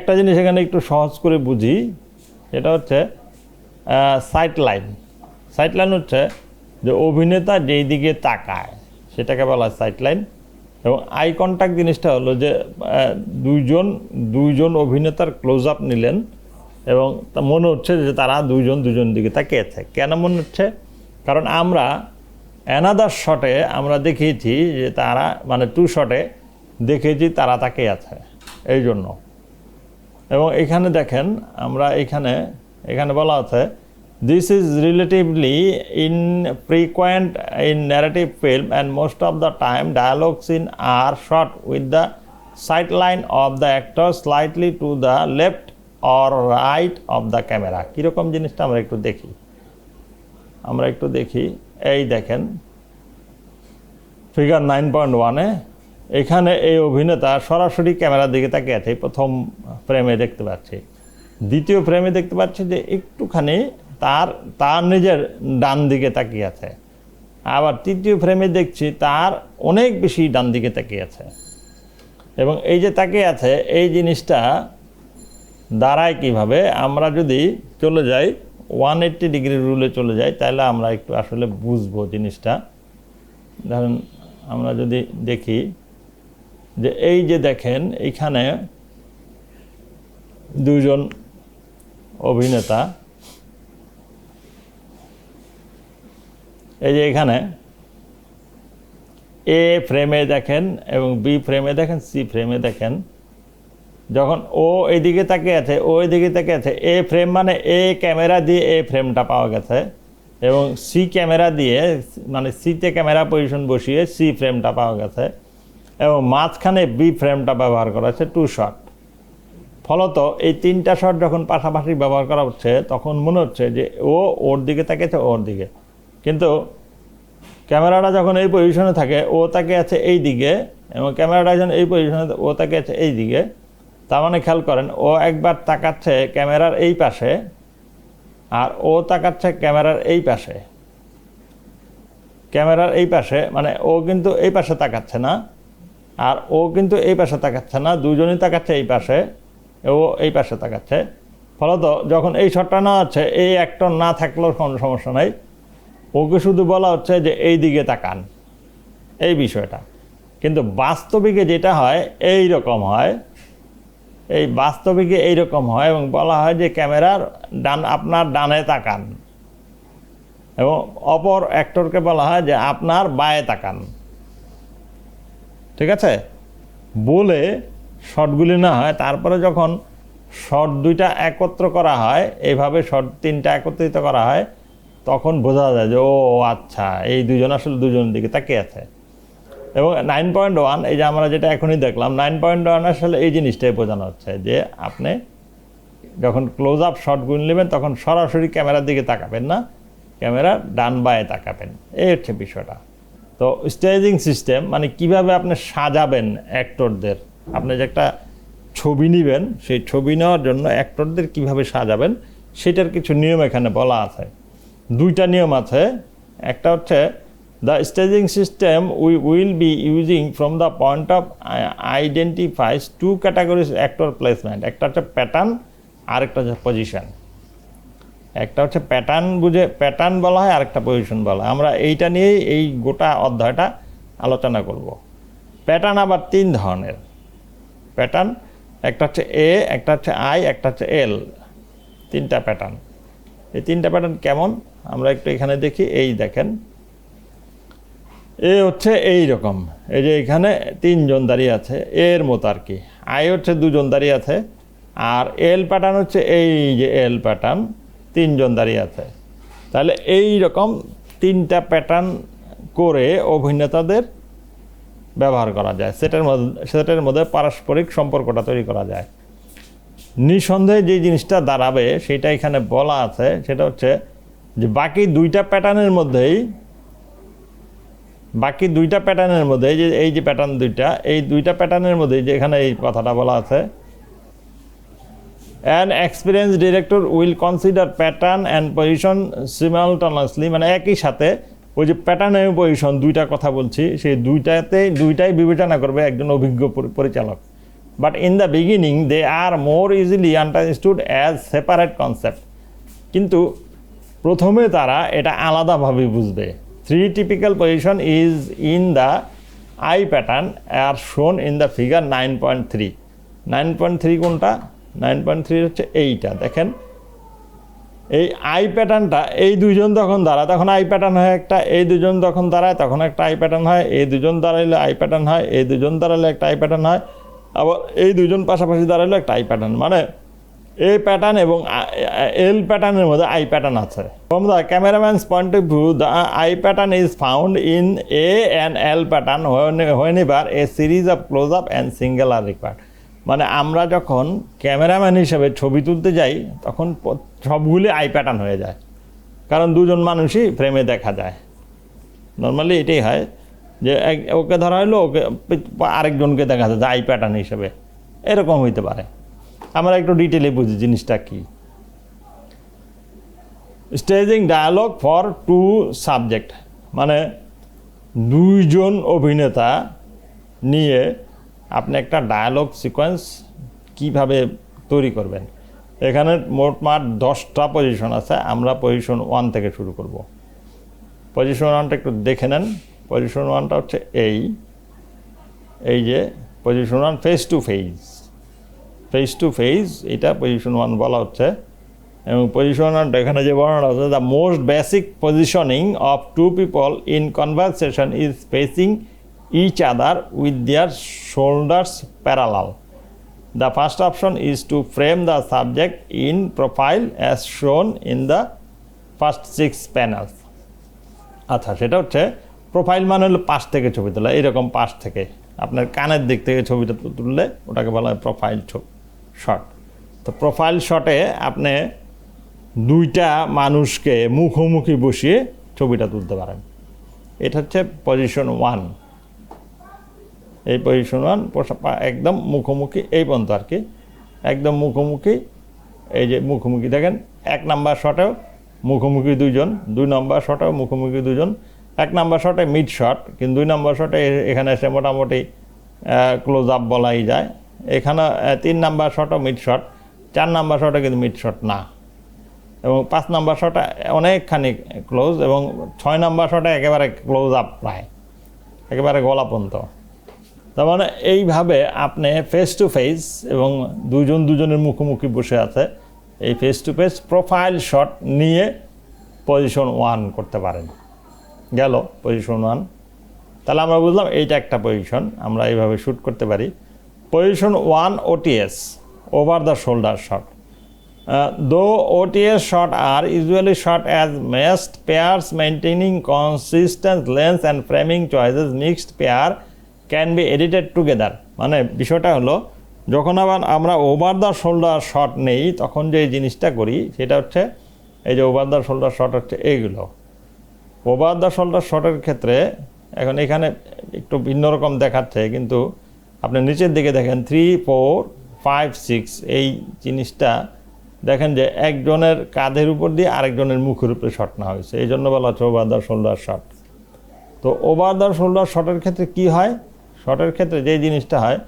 একটা জিনিস এখানে একটু সহজ করে বুঝি, সেটা হচ্ছে সাইট লাইন সাইট লাইন হচ্ছে যে অভিনেতা যেই দিকে তাকায়, সেটাকে বলা হয় সাইট লাইন এবং আই কন্ট্যাক্ট জিনিসটা হলো যে দুইজন দুইজন অভিনেতার ক্লোজ আপ নিলেন এবং মনে হচ্ছে যে তারা দুইজন দুজন দিকে তাকিয়েছে। কেন মনে হচ্ছে? কারণ আমরা অ্যানাদার শটে আমরা দেখিয়েছি যে তারা মানে টু শটে দেখেছি তারা তাকিয়ে আছে এই জন্য এবং এখানে দেখেন, আমরা এখানে এখানে বলা আছে this is relatively infrequent in narrative film and most of the time dialogue scene are shot with the sight line of the actor slightly to the left or right of the camera কীরকম জিনিসটা আমরা একটু দেখি? আমরা একটু দেখি। এই দেখেন ফিগার নাইন পয়েন্ট ওয়ানে এখানে এই অভিনেতা সরাসরি ক্যামেরার দিকে তাকিয়ে আছে প্রথম ফ্রেমে দেখতে পাচ্ছি। দ্বিতীয় ফ্রেমে দেখতে পাচ্ছি যে একটুখানি তার তার নিজের ডান দিকে তাকিয়ে আছে। আবার তৃতীয় ফ্রেমে দেখছি তার অনেক বেশি ডান দিকে তাকিয়ে আছে। এবং এই যে তাকিয়ে আছে, এই জিনিসটা দাঁড়ায় কীভাবে? আমরা যদি চলে যাই ওয়ান এইট্টি ডিগ্রি রুলে চলে যাই, তাহলে আমরা একটু আসলে বুঝব জিনিসটা। ধরেন আমরা যদি দেখি যে এই যে দেখেন এইখানে দুজন অভিনেতা, এই যে এখানে এ ফ্রেমে দেখেন এবং বি ফ্রেমে দেখেন, সি ফ্রেমে দেখেন, যখন ও এইদিকে তাকিয়ে আছে, ও এদিকে তাকিয়ে আছে, এ ফ্রেম মানে এ ক্যামেরা দিয়ে এ ফ্রেমটা পাওয়া গেছে এবং সি ক্যামেরা দিয়ে মানে সিতে ক্যামেরা পজিশন বসিয়ে সি ফ্রেমটা পাওয়া গেছে। এবং মাঝখানে বি ফ্রেমটা ব্যবহার করা হচ্ছে টু শট ফলত এই তিনটা শট যখন পাশাপাশি ব্যবহার করা হচ্ছে, তখন মনে হচ্ছে যে ও ওর দিকে তাকিয়েছে ওর দিকে। কিন্তু ক্যামেরাটা যখন এই পজিশনে থাকে, ও তাকে আছে এই দিকে এবং ক্যামেরাটা যখন এই পজিশনে ও তাকে আছে এই দিকে। তার মানে খেয়াল করেন, ও একবার তাকাচ্ছে ক্যামেরার এই পাশে আর ও তাকাচ্ছে ক্যামেরার এই পাশে। ক্যামেরার এই পাশে মানে ও কিন্তু এই পাশে তাকাচ্ছে না। আর ও কিন্তু এই পাশে তাকাচ্ছে না, দুজনই তাকাচ্ছে এই পাশে, ও এই পাশে তাকাচ্ছে। ফলত যখন এই শটটা না আছে, এই অ্যাক্টর না থাকলেও কোনো সমস্যা নাই। ওকে শুধু বলা হচ্ছে যে এই দিকে তাকান, এই বিষয়টা। কিন্তু বাস্তবিকে যেটা হয়, এই রকম হয়, এই বাস্তবিকে এই রকম হয় এবং বলা হয় যে ক্যামেরার ডান, আপনার ডানে তাকান। এবং অপর অ্যাক্টরকে বলা হয় যে আপনার বায়ে তাকান। ঠিক আছে? বলে শর্টগুলি না হয়, তারপরে যখন শর্ট দুইটা একত্র করা হয় এইভাবে শর্ট তিনটা একত্রিত করা হয়, তখন বোঝা যায় যে, ও আচ্ছা এই দুজন আসলে দুজনের দিকে তাকিয়ে আছে। এবং নাইন পয়েন্ট ওয়ান এই যে আমরা যেটা এখনই দেখলাম নাইন পয়েন্ট ওয়ান আসলে এই জিনিসটাই বোঝানো হচ্ছে যে, আপনি যখন ক্লোজ আপ শটগুলো নেবেন, তখন সরাসরি ক্যামেরার দিকে তাকাবেন না, ক্যামেরা ডান বায়ে তাকাবেন। এই হচ্ছে বিষয়টা। তো স্টেজিং সিস্টেম মানে কীভাবে আপনি সাজাবেন অ্যাক্টরদের? আপনি যে একটা ছবি নেবেন, সেই ছবি নেওয়ার জন্য অ্যাক্টরদের কীভাবে সাজাবেন, সেটার কিছু নিয়ম এখানে বলা আছে। দুইটা নিয়ম আছে। একটা হচ্ছে the staging system we will be using from the point of identifies two categories actor placement একটা হচ্ছে প্যাটার্ন আর একটা হচ্ছে পজিশন একটা হচ্ছে প্যাটার্ন বুঝে প্যাটার্ন বলা হয়, আরেকটা পজিশন বলা হয়। আমরা এইটা নিয়েই এই গোটা অধ্যায়টা আলোচনা করব। প্যাটার্ন আবার তিন ধরনের। প্যাটার্ন একটা হচ্ছে এ একটা হচ্ছে আই একটা হচ্ছে এল তিনটা প্যাটার্ন এই তিনটা প্যাটার্ন কেমন? আমরা একটু এখানে দেখি, এই দেখেন। এ হচ্ছে এই রকম এই যে এখানে তিনজন দাঁড়িয়ে আছে, এর মতো আর কি। আই হচ্ছে দুজন দাঁড়িয়ে আছে, আর এল প্যাটার্ন হচ্ছে এই যে এল প্যাটার্ন তিনজন দাঁড়িয়ে আছে। তাহলে এই রকম তিনটা প্যাটার্ন করে অভিনেতাদের ব্যবহার করা যায়। সেটার মধ্যে সেটার মধ্যে পারস্পরিক সম্পর্কটা তৈরি করা যায়। নিঃসন্দেহে যে জিনিসটা দাঁড়াবে, সেটা এখানে বলা আছে, সেটা হচ্ছে যে বাকি দুইটা প্যাটার্নের মধ্যেই, বাকি দুইটা প্যাটার্নের মধ্যে যে, এই যে প্যাটার্ন দুইটা, এই দুইটা প্যাটার্নের মধ্যে যে এখানে এই কথাটা বলা আছে an experience director will consider pattern and position simultaneously মানে একই সাথে ওই যে প্যাটার্ন এবং পজিশন দুইটা কথা বলছি, সেই দুইটাতে, দুইটাই বিবেচনা করবে একজন অভিজ্ঞ পরি- পরিচালক। But in the beginning, they are more easily understood as separate concept কিন্তু প্রথমে তারা এটা আলাদাভাবে বুঝবে। Three typical position is in the I pattern are shown in the figure nine point three nine point three কোনটা? Nine point three হচ্ছে এইটা, দেখেন। এই আই প্যাটার্নটা, এই দুইজন যখন দাঁড়ায়, তখন আই প্যাটার্ন হয় একটা, এই দুজন যখন দাঁড়ায়, তখন একটা আই প্যাটার্ন হয়, এই দুজন দাঁড়াইলে আই প্যাটার্ন হয়, এই দুজন দাঁড়ালে একটা আই প্যাটার্ন হয়, আবার এই দুজন পাশাপাশি দাঁড়াইলে একটা আই প্যাটার্ন। মানে এ প্যাটার্ন এবং এল প্যাটার্নের মধ্যে আই প্যাটার্ন আছে। From the cameraman's point of view, the I pattern is found in a and L pattern whenever a series of close up and single are required. মানে আমরা যখন cameraman হিসেবে ছবি তুলতে যাই, তখন সবগুলি আই প্যাটার্ন হয়ে যায়। কারণ দুজন মানুষই ফ্রেমে দেখা যায়। নর্মালি এটাই হয় যে ওকে ধরা হলো, ওকে আরেকজনকে দেখা যায় আই প্যাটার্ন হিসেবে। এরকম হইতে পারে। আমরা একটু ডিটেলে বুঝি জিনিসটা কি। Staging dialogue for two subject মানে দুইজন অভিনেতা নিয়ে আপনি একটা ডায়ালগ সিকোয়েন্স কীভাবে তৈরি করবেন। এখানে মোটমাট দশটা পজিশন আছে, আমরা পজিশন ওয়ান থেকে শুরু করব। পজিশন ওয়ানটা একটু দেখে নেন। পজিশন ওয়ানটা হচ্ছে এই। এই যে position one face to face face to face এটা পজিশন ওয়ান বলা হচ্ছে। এবং পজিশন ওয়ানটা এখানে যে বর্ণনা আছে the most basic positioning of two people in conversation is facing each other with their shoulders parallel The first option is to frame the subject in profile as shown in the first six panels. আচ্ছা সেটা হচ্ছে profile মানে হলো পাশ থেকে ছবি তোলা, এরকম পাশ থেকে। আপনার কানের দিক থেকে ছবিটা তুললে ওটাকে বলা হয় প্রোফাইল শট তো প্রোফাইল শটে আপনি দুইটা মানুষকে মুখোমুখি বসিয়ে ছবিটা তুলতে পারেন। এটা হচ্ছে পজিশন ওয়ান এই পজিশন একদম মুখোমুখি, এই পর্যন্ত আর কি। একদম মুখোমুখি, এই যে মুখোমুখি দেখেন, এক নাম্বার শটেও মুখোমুখি দুইজন, দুই নম্বর শটেও মুখোমুখি দুজন এক নাম্বার শটে মিড শট কিন্তু দুই নম্বর শটে এখানে এসে মোটামুটি ক্লোজ আপ বলাই যায়। এখানে তিন নাম্বার শটও মিড শট চার নাম্বার শটে কিন্তু মিড শট না। এবং পাঁচ নাম্বার শটে অনেকখানি ক্লোজ এবং ছয় নাম্বার শটে একেবারে ক্লোজ আপ প্রায়। একেবারে গলা পর্যন্ত। তার মানে এইভাবে আপনি ফেস টু ফেস এবং দুজন দুজনের মুখোমুখি বসে আছে, এই face to face profile shot নিয়ে পজিশন ওয়ান করতে পারেন। গেল পজিশন ওয়ান তাহলে আমরা বুঝলাম এইটা একটা পজিশন আমরা এইভাবে শ্যুট করতে পারি। Position one OTS over the shoulder shot though OTS shot are usually shot as matched pairs maintaining consistent lens and framing choices mixed pair can be edited together মানে বিষয়টা হলো, যখন আবার আমরা ওভার দ্য শোল্ডার শট নেই, তখন যে জিনিসটা করি, সেটা হচ্ছে, এই যে ওভার দ্য শোল্ডার শট হচ্ছে এইগুলো ওভার দ্য শোল্ডার শটের ক্ষেত্রে, এখন এখানে একটু ভিন্ন রকম দেখাচ্ছে, কিন্তু আপনি নিচের দিকে দেখেন থ্রি ফোর ফাইভ সিক্স এই জিনিসটা দেখেন যে একজনের কাঁধের উপর দিয়ে আরেকজনের মুখের উপরে শট না হয়েছে। এই জন্য বলা হচ্ছে ওভার দ্য শোল্ডার শট তো ওভার দ্য শোল্ডার শটের ক্ষেত্রে কি হয়? শটের ক্ষেত্রে যেই জিনিসটা হয়,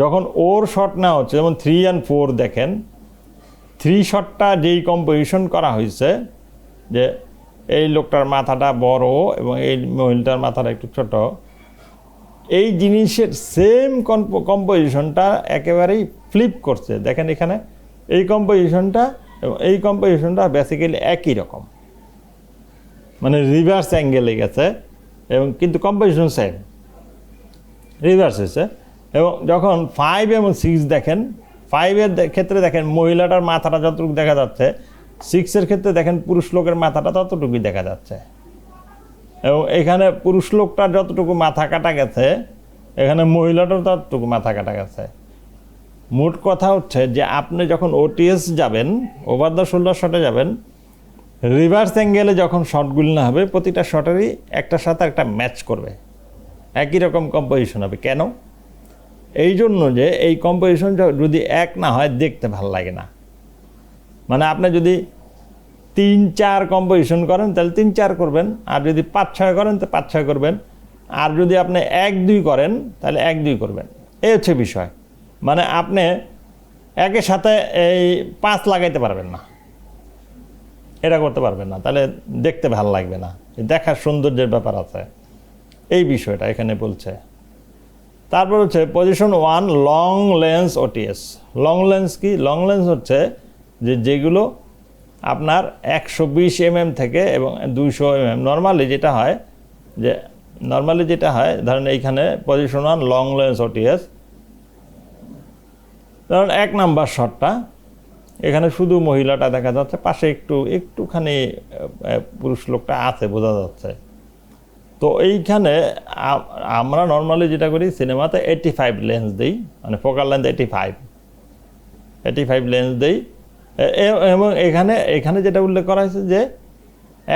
যখন ওর শট নেওয়া হচ্ছে, যেমন থ্রি অ্যান্ড ফোর দেখেন থ্রি শটটা যেই কম্পোজিশন করা হয়েছে, যে এই লোকটার মাথাটা বড় এবং এই মহিলাটার মাথাটা একটু ছোট, এই জিনিসের সেম কম্পোজিশনটা একেবারেই ফ্লিপ করছে। দেখেন এখানে, এই কম্পোজিশনটা এবং এই কম্পোজিশনটা বেসিক্যালি একই রকম। মানে রিভার্স অ্যাঙ্গেলে গেছে এবং কিন্তু কম্পোজিশন সেম রিভার্স হয়েছে। এবং যখন ফাইভ এবং সিক্স দেখেন ফাইভের ক্ষেত্রে দেখেন মহিলাটার মাথাটা যতটুকু দেখা যাচ্ছে সিক্সের ক্ষেত্রে দেখেন পুরুষ লোকের মাথাটা ততটুকুই দেখা যাচ্ছে। এবং এখানে পুরুষ লোকটার যতটুকু মাথা কাটা গেছে, এখানে মহিলাটার ততটুকু মাথা কাটা গেছে। মোট কথা হচ্ছে যে আপনি যখন ওটিএস যাবেন ওভার দ্য শোল্ডার শটে যাবেন রিভার্স অ্যাঙ্গেলে যখন শটগুলি না হবে, প্রতিটা শটেরই একটার সাথে একটা ম্যাচ করবে। একই রকম কম্পোজিশন হবে। কেন? এই জন্য যে এই কম্পোজিশন যদি এক না হয়, দেখতে ভালো লাগে না। মানে আপনি যদি তিন চার কম্পোজিশন করেন, তাহলে তিন চার করবেন। আর যদি পাঁচ ছয় করেন, তো পাঁচ ছয় করবেন। আর যদি আপনি এক দুই করেন, তাহলে এক দুই করবেন। এই হচ্ছে বিষয়। মানে আপনি একের সাথে এই পাঁচ লাগাইতে পারবেন না। এটা করতে পারবেন না। তাহলে দেখতে ভালো লাগবে না। দেখার সৌন্দর্যের ব্যাপার আছে। এই বিষয়টা এখানে বলছে। তারপর হচ্ছে position one long lens OTS long lens কি? লং লেন্স হচ্ছে যে যেগুলো আপনার একশো বিশ এমএম থেকে এবং দুইশো এমএম নর্মালি যেটা হয় যে নর্মালি যেটা হয়, ধরেন এইখানে position one long lens OTS ধরুন এক নাম্বার শটটা এখানে শুধু মহিলাটা দেখা যাচ্ছে, পাশে একটু, একটুখানি পুরুষ লোকটা আছে, বোঝা যাচ্ছে। তো এইখানে আমরা নর্মালি যেটা করি সিনেমাতে এইটি ফাইভ লেন্স দিই মানে focal length eighty five eighty five lens দিই এবং এখানে এখানে যেটা উল্লেখ করা হয়েছে যে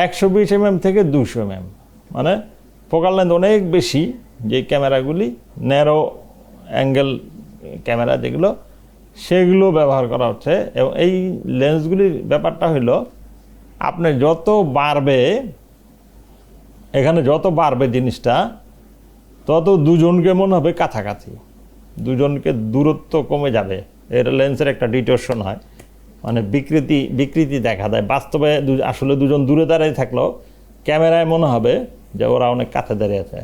একশো বিশ এমএম থেকে দুশো এমএম মানে ফোকাল লেন্থ অনেক বেশি যে ক্যামেরাগুলি ন্যারো অ্যাঙ্গেল ক্যামেরা যেগুলো, সেগুলো ব্যবহার করা হচ্ছে। এবং এই লেন্সগুলির ব্যাপারটা হলো, আপনি যত বাড়বে এখানে যত বাড়বে জিনিসটা, তত দুজনকে মনে হবে কাছাকাছি। দুজনকে দূরত্ব কমে যাবে। এর লেন্সের একটা ডিটোশন হয়। মানে বিকৃতি বিকৃতি দেখা দেয়। বাস্তবে আসলে দুজন দূরে দাঁড়িয়ে থাকলেও ক্যামেরায় মনে হবে যে ওরা অনেক কাছে দাঁড়িয়ে আছে।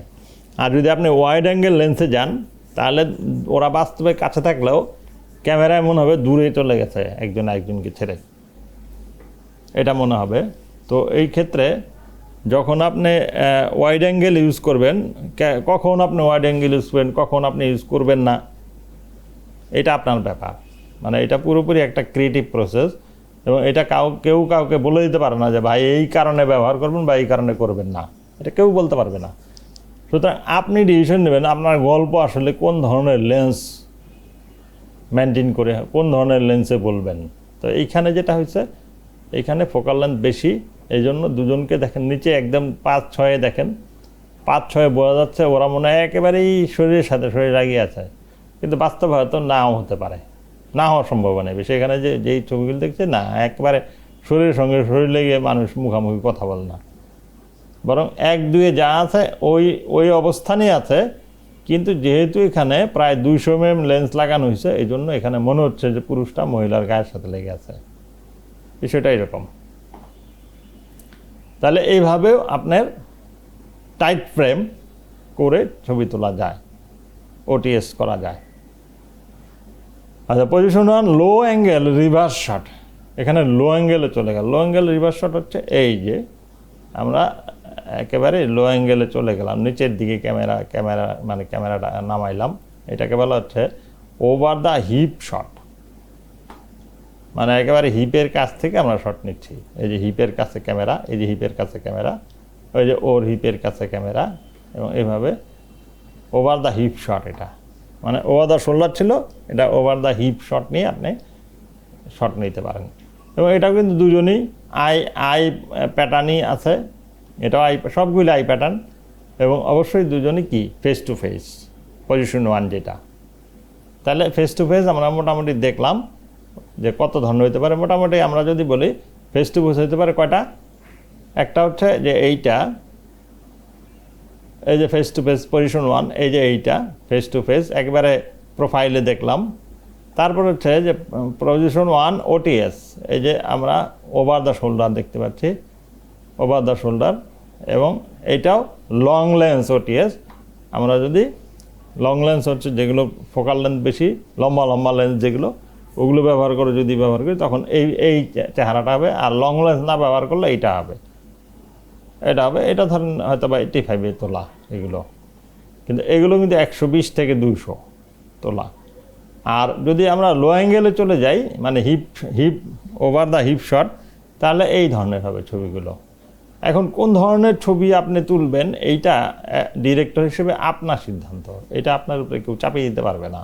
আর যদি আপনি ওয়াইড অ্যাঙ্গেল লেন্সে যান, তাহলে ওরা বাস্তবে কাছে থাকলেও ক্যামেরায় মনে হবে দূরে চলে গেছে একজন একজনকে ছেড়ে। এটা মনে হবে। তো এই ক্ষেত্রে যখন আপনি ওয়াইড অ্যাঙ্গেল ইউজ করবেন কখন আপনি ওয়াইড অ্যাঙ্গেল ইউজ করবেন, কখন আপনি ইউজ করবেন না, এটা আপনার ব্যাপার। মানে এটা পুরোপুরি একটা ক্রিয়েটিভ প্রসেস এবং এটা কাউ, কেউ কাউকে বলে দিতে পারে না যে, ভাই, এই কারণে ব্যবহার করবেন বা এই কারণে করবেন না। এটা কেউ বলতে পারবে না। সুতরাং আপনি ডিসিশন নেবেন আপনার গল্প আসলে কোন ধরনের লেন্স মেনটেন করে, কোন ধরনের লেন্সে বলবেন। তো এইখানে যেটা হয়েছে এইখানে ফোকাল লেন্থ বেশি এই জন্য দুজনকে দেখেন, নিচে একদম পাঁচ ছয়ে দেখেন। পাঁচ ছয়ে বোঝা যাচ্ছে ওরা মনে হয় একেবারেই শরীরের সাথে শরীর লাগিয়ে আছে। কিন্তু বাস্তব হয়তো নাও হতে পারে। না হওয়ার সম্ভাবনা বেশি এখানে যে, যেই ছবিগুলো দেখছে, না, একবারে শরীরের সঙ্গে শরীর লেগে মানুষ মুখামুখি কথা বলে না। বরং এক দুয়ে যা আছে, ওই ওই অবস্থানেই আছে। কিন্তু যেহেতু এখানে প্রায় দুইশো এম লেন্স লাগানো হয়েছে এই জন্য এখানে মনে হচ্ছে যে পুরুষটা মহিলার গায়ের সাথে লেগে আছে। বিষয়টা এরকম। তাহলে এইভাবেও আপনার টাইট ফ্রেম করে ছবি তোলা যায় ওটিএস করা যায়। আচ্ছা position one low angle reverse shot এখানে লো অ্যাঙ্গেলে চলে গেল। লো অ্যাঙ্গেল রিভার্স শট হচ্ছে এই যে আমরা একেবারে লো অ্যাঙ্গেলে চলে গেলাম, নিচের দিকে ক্যামেরা ক্যামেরা মানে ক্যামেরাটা নামাইলাম। এটাকে বলা হচ্ছে ওভার দ্য হিপ শট মানে একেবারে হিপের কাছ থেকে আমরা শট নিচ্ছি। এই যে হিপের কাছে ক্যামেরা, এই যে হিপের কাছে ক্যামেরা, ওই যে ওর হিপের কাছে ক্যামেরা, এবং এভাবে ওভার দ্য হিপ শট এটা। মানে ওভার দ্য শোল্ডার ছিল, এটা ওভার দ্য হিপ শট নিয়ে আপনি শট নিতে পারেন। এবং এটাও কিন্তু দুজনেই আই আই প্যাটার্নই আছে। এটাও আই সবগুলো আই প্যাটার্ন এবং অবশ্যই দুজনই কি? Face to face position one যেটা। তাহলে ফেস টু ফেস আমরা মোটামুটি দেখলাম। যে কত ধরনের হতে পারে। মোটামুটি আমরা যদি বলি ফেস টু ফেস হতে পারে কয়টা? একটা হচ্ছে যে এইটা, এই যে face to face position one এই যে এইটা ফেস টু ফেস একবারে প্রোফাইলে দেখলাম। তারপর হচ্ছে যে পজিশন ওয়ান ওটিএস এই যে আমরা ওভার দ্য শোল্ডার দেখতে পাচ্ছি ওভার দ্য শোল্ডার এবং এইটাও লং লেন্স ওটিএস আমরা যদি লং লেন্স হচ্ছে যেগুলো ফোকাল লেন্থ বেশি, লম্বা লম্বা লেন্স যেগুলো ওগুলো ব্যবহার করে যদি ব্যবহার করি, তখন এই এই চেহারাটা হবে আর লং লেন্স না ব্যবহার করলে এইটা হবে। এটা হবে, এটা ধরেন হয়তো বা এইটি ফাইভে তোলা এগুলো। কিন্তু এগুলো কিন্তু একশো বিশ থেকে দুইশো তোলা। আর যদি আমরা লো অ্যাঙ্গেলে চলে যাই মানে hip hip over the hip shot তাহলে এই ধরনের হবে ছবিগুলো। এখন কোন ধরনের ছবি আপনি তুলবেন, এইটা ডিরেক্টর হিসেবে আপনার সিদ্ধান্ত। এটা আপনার উপরে কেউ চাপিয়ে দিতে পারবে না।